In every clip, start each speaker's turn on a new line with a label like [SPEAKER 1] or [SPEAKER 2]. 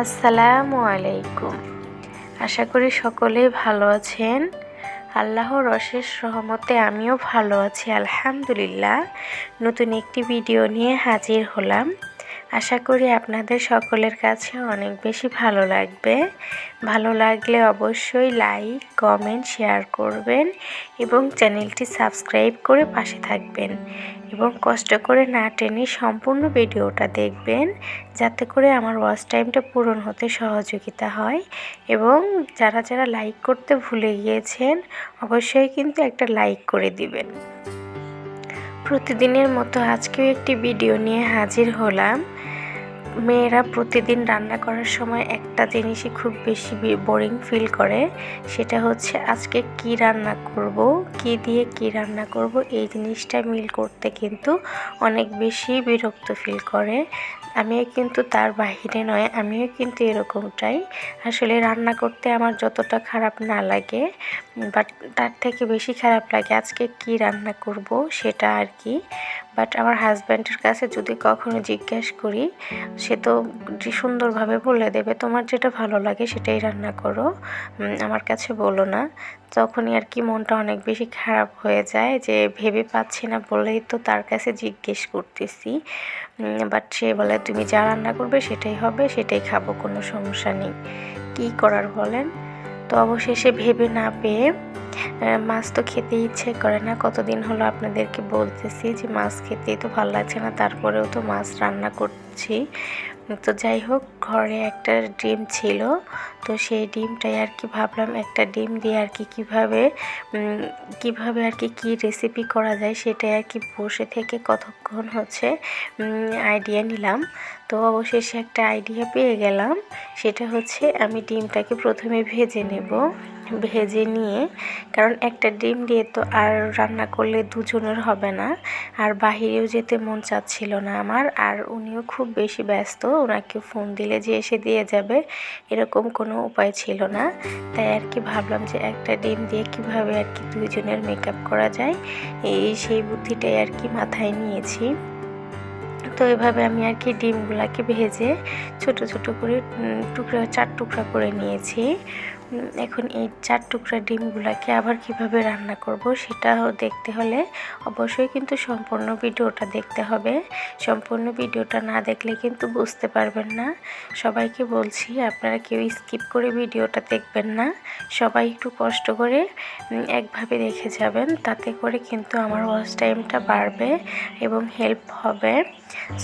[SPEAKER 1] আসসালামু আলাইকুম। আশা করি সকলেই ভালো আছেন। আল্লাহর অশেষ সহমতে আমিও ভালো আছি, আলহামদুলিল্লাহ। নতুন একটি ভিডিও নিয়ে হাজির হলাম। আশা করি আপনাদের সকলের কাছে অনেক বেশি ভালো লাগবে। ভালো লাগলে অবশ্যই লাইক, কমেন্ট, শেয়ার করবেন এবং চ্যানেলটি সাবস্ক্রাইব করে পাশে থাকবেন এবং কষ্ট করে না টেনে সম্পূর্ণ ভিডিওটা দেখবেন যাতে করে আমার ওয়াচ টাইমটা পূরণ হতে সহযোগিতা হয় এবং যারা যারা লাইক করতে ভুলে গিয়েছেন অবশ্যই কিন্তু একটা লাইক করে দিবেন। প্রতিদিনের মতো আজকেও একটি ভিডিও নিয়ে হাজির হলাম। মেয়েরা প্রতিদিন রান্না করার সময় একটা জিনিসই খুব বেশি বোরিং ফিল করে, সেটা হচ্ছে আজকে কি রান্না করব, কি দিয়ে কি রান্না করব, এই জিনিসটা মিল করতে কিন্তু অনেক বেশি বিরক্ত ফিল করে। আমিও কিন্তু তার বাহিরে নয়, আমিও কিন্তু এরকমটাই। আসলে রান্না করতে আমার যতটা খারাপ না লাগে বাট তার থেকে বেশি খারাপ লাগে আজকে কি রান্না করব সেটা আর কি। বাট আমার হাজব্যান্ডের কাছে যদি কখনো জিজ্ঞেস করি, সে তো সুন্দরভাবে বলে দেবে, তোমার যেটা ভালো লাগে সেটাই রান্না করো। আমার কাছে বলো না। তখনই আর কি মনটা অনেক বেশি খারাপ হয়ে যায় যে ভেবে পাচ্ছি না বলেই তো তার কাছে জিজ্ঞেস করতেছি। বাট সে বলে, তুমি যা রান্না করবে সেটাই হবে, সেটাই খাব, কোনো সমস্যা নেই। কী করার বলেন? তো অবশেষে ভেবে না পেয়ে মাছ তো খেতে ইচ্ছে করে না। কতদিন হলো আপনাদেরকে বলতেছি যে মাছ খেতেই তো ভালো লাগছে না, তারপরেও তো মাছ রান্না করছি। তো যাই হোক, ঘরে একটা ডিম ছিল, তো সেই ডিমটাই আর কি ভাবলাম একটা ডিম দিয়ে আর কি কীভাবে কীভাবে আর কি কী রেসিপি করা যায় সেটাই আর কি বসে থেকে কতক্ষণ হচ্ছে আইডিয়া নিলাম। তো অবশেষে একটা আইডিয়া পেয়ে গেলাম, সেটা হচ্ছে আমি ডিমটাকে প্রথমে ভেজে নেব। ভেজে নিয়ে, কারণ একটা ডিম দিয়ে তো আর রান্না করলে দুজনের হবে না। আর বাহিরেও যেতে মন চাচ্ছিল না আমার, আর উনিও খুব বেশি ব্যস্ত ওনাকে ফোন দিলে যে এসে দিয়ে যাবে, এরকম কোনো উপায় ছিল না। তাই আর কি ভাবলাম যে একটা ডিম দিয়ে কীভাবে আর কি দুইজনের মেকআপ করা যায়, এই সেই বুদ্ধিটাই আর কি মাথায় নিয়েছি। তো এভাবে আমি আর কি ডিমগুলাকে ভেজে ছোট ছোট করে টুকরা, চার টুকরা করে নিয়েছি। এখন এই চার টুকরা ডিমগুলাকে আবার কীভাবে রান্না করব সেটাও দেখতে হলে অবশ্যই কিন্তু সম্পূর্ণ ভিডিওটা দেখতে হবে। সম্পূর্ণ ভিডিওটা না দেখলে কিন্তু বুঝতে পারবেন না। সবাইকে বলছি, আপনারা কেউ স্কিপ করে ভিডিওটা দেখবেন না। সবাই একটু কষ্ট করে একভাবে দেখে যাবেন। তাতে করে কিন্তু আমার ওয়াচ টাইমটা বাড়বে এবং হেল্প হবে।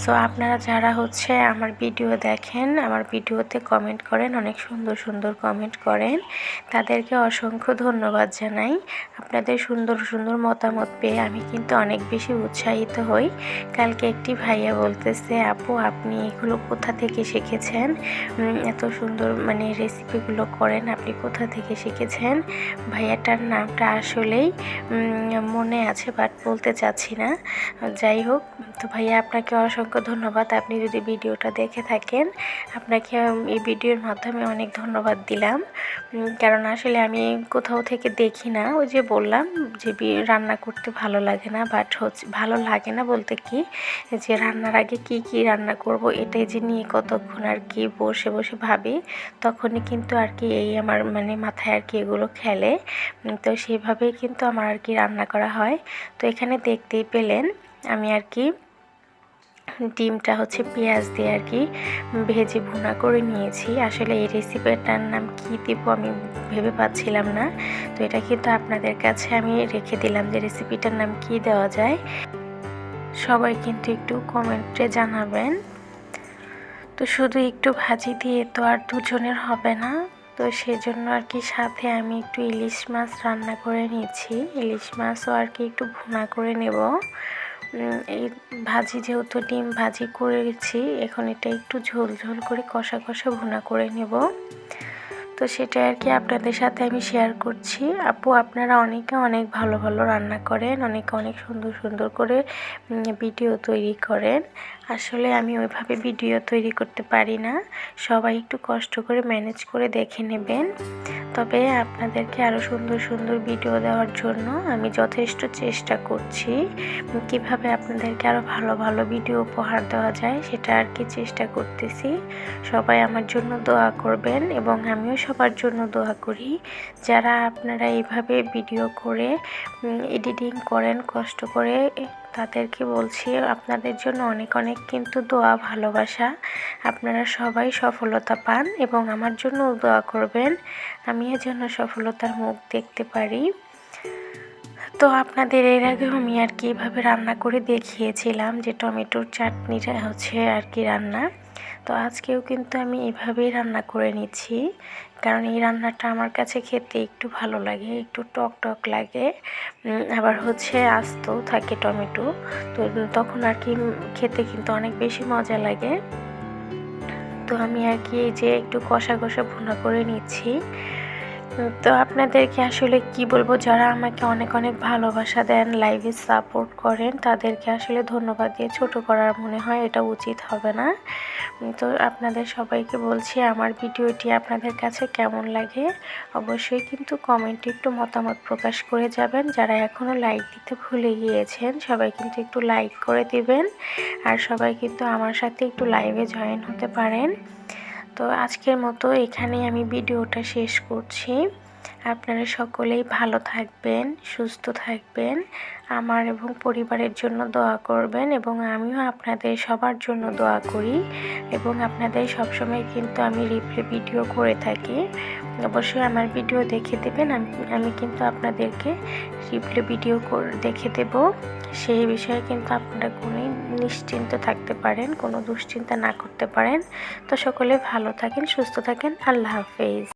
[SPEAKER 1] সো আপনারা যারা হচ্ছে আমার ভিডিও দেখেন, আমার ভিডিওতে কমেন্ট করেন, অনেক সুন্দর সুন্দর কমেন্ট করেন, তাদেরকে অসংখ্য ধন্যবাদ জানাই। আপনাদের সুন্দর সুন্দর মতামত পেয়ে আমি কিন্তু অনেক বেশি উৎসাহিত হই। কালকে একটি ভাইয়া বলতেছে, আপু, আপনি এগুলো কোথা থেকে শিখেছেন? এত সুন্দর মানে রেসিপিগুলো করেন, আপনি কোথা থেকে শিখেছেন? ভাইয়াটার নামটা আসলেই মনে আছে বাট বলতে চাচ্ছি না। যাই হোক, তো ভাইয়া আপনাকে অসংখ্য ধন্যবাদ। আপনি যদি ভিডিওটা দেখে থাকেন, আপনাকে এই ভিডিওর মাধ্যমে অনেক ধন্যবাদ দিলাম। কারণ আসলে আমি কোথাও থেকে দেখি না। ওই যে বললাম যে রান্না করতে ভালো লাগে না বাট হচ্ছে ভালো লাগে না বলতে কি? যে রান্নার আগে কি কি রান্না করব, এটাই যে নিয়ে কতক্ষণ আর কি বসে বসে ভাবি, তখনই কিন্তু আর কি এই আমার মানে মাথায় আর কি এগুলো খেলে। তো সেইভাবেই কিন্তু আমার আর কি রান্না করা হয়। তো এখানে দেখতেই পেলেন, আমি আর কি ডিমটা হচ্ছে পেঁয়াজ দিয়ে আর কি ভেজে ভুনা করে নিয়েছি। আসলে এই রেসিপিটার নাম কি দেবো আমি ভেবে পাচ্ছিলাম না। তো এটা কিন্তু আপনাদের কাছে আমি রেখে দিলাম যে রেসিপিটার নাম কি দেওয়া যায়। সবাই কিন্তু একটু কমেন্টে জানাবেন। তো শুধু একটু ভাজি দিয়ে তো আর দুজনের হবে না। তো সেজন্য আর কি সাথে আমি একটু ইলিশ মাছ রান্না করে নিয়েছি ইলিশ মাছও আর কি একটু ভুনা করে নেব। এই ভাজি যেহেতু ডিম ভাজি করেছি, এখন এটা একটু ঝোল ঝোল করে কষা কষা ভুনা করে নেব। তো সেটা আর কি আপনাদের সাথে আমি শেয়ার করছি। আপু, আপনারা অনেকে অনেক ভালো ভালো রান্না করেন, অনেকে অনেক সুন্দর সুন্দর করে ভিডিও তৈরি করেন। আসলে আমি ওইভাবে ভিডিও তৈরি করতে পারি না। সবাই একটু কষ্ট করে ম্যানেজ করে দেখে নেবেন। তবে আপনাদেরকে আরও সুন্দর সুন্দর ভিডিও দেওয়ার জন্য আমি যথেষ্ট চেষ্টা করছি। কীভাবে আপনাদেরকে আরও ভালো ভালো ভিডিও উপহার দেওয়া যায় সেটা আর কি চেষ্টা করতেছি। সবাই আমার জন্য দোয়া করবেন এবং আমিও সবার জন্য দোয়া করি। যারা আপনারা এইভাবে ভিডিও করে এডিটিং করেন, কষ্ট করে তাদেরকে বলছি, আপনাদের জন্য অনেক অনেক কিন্তু দোয়া, ভালোবাসা। আপনারা সবাই সফলতা পান এবং আমার জন্য দোয়া করবেন। আমিও যেন সফলতার মুখ দেখতে পারি। তো আপনাদের এর আগেও আমি আর কি এভাবে রান্না করে দেখিয়েছিলাম যে টমেটোর চাটনিটা হচ্ছে আর কি রান্না। তো আজকেও কিন্তু আমি এভাবেই রান্না করে নিচ্ছি। কারণ এই রান্নাটা আমার কাছে খেতে একটু ভালো লাগে, একটু টক টক লাগে। আবার হচ্ছে আস্ত থাকে টমেটো। তো তখন আর কি খেতে কিন্তু অনেক বেশি মজা লাগে। তো আমি আর কি এই যে একটু কষা কষা ভুনা করে নিচ্ছি। তো আপনাদেরকে আসলে কি বলব, যারা আমাকে অনেক অনেক ভালোবাসা দেন লাইভে সাপোর্ট করেন, তাদেরকে আসলে ধন্যবাদ দিয়ে ছোট করার মনে হয় এটা উচিত হবে না। তো আপনাদের সবাইকে বলছি, আমার ভিডিওটি আপনাদের কাছে কেমন লাগে অবশ্যই কিন্তু কমেন্টে একটু মতামত প্রকাশ করে যাবেন। যারা এখনও লাইক দিতে ভুলে গিয়েছেন, সবাই কিন্তু একটু লাইক করে দিবেন। আর সবাই কিন্তু আমার সাথে একটু লাইভে জয়েন হতে পারেন। তো আজকের মতো এখানেই আমি ভিডিওটা শেষ করছি। আপনারা সকলেই ভালো থাকবেন, সুস্থ থাকবেন। আমার এবং পরিবারের জন্য দোয়া করবেন এবং আমিও আপনাদের সবার জন্য দোয়া করি এবং আপনাদের সবসময় কিন্তু আমি রিপ্লে ভিডিও করে থাকি। অবশ্যই আমার ভিডিও দেখে দেবেন, আমি কিন্তু আপনাদেরকে রিপ্লে ভিডিও দেখে দেব। সেই বিষয়ে কিন্তু আপনারা কোনো নিশ্চিন্ত থাকতে পারেন, কোনো দুশ্চিন্তা না করতে পারেন। তো সকলে ভালো থাকেন, সুস্থ থাকেন, আল্লাহ হাফেজ।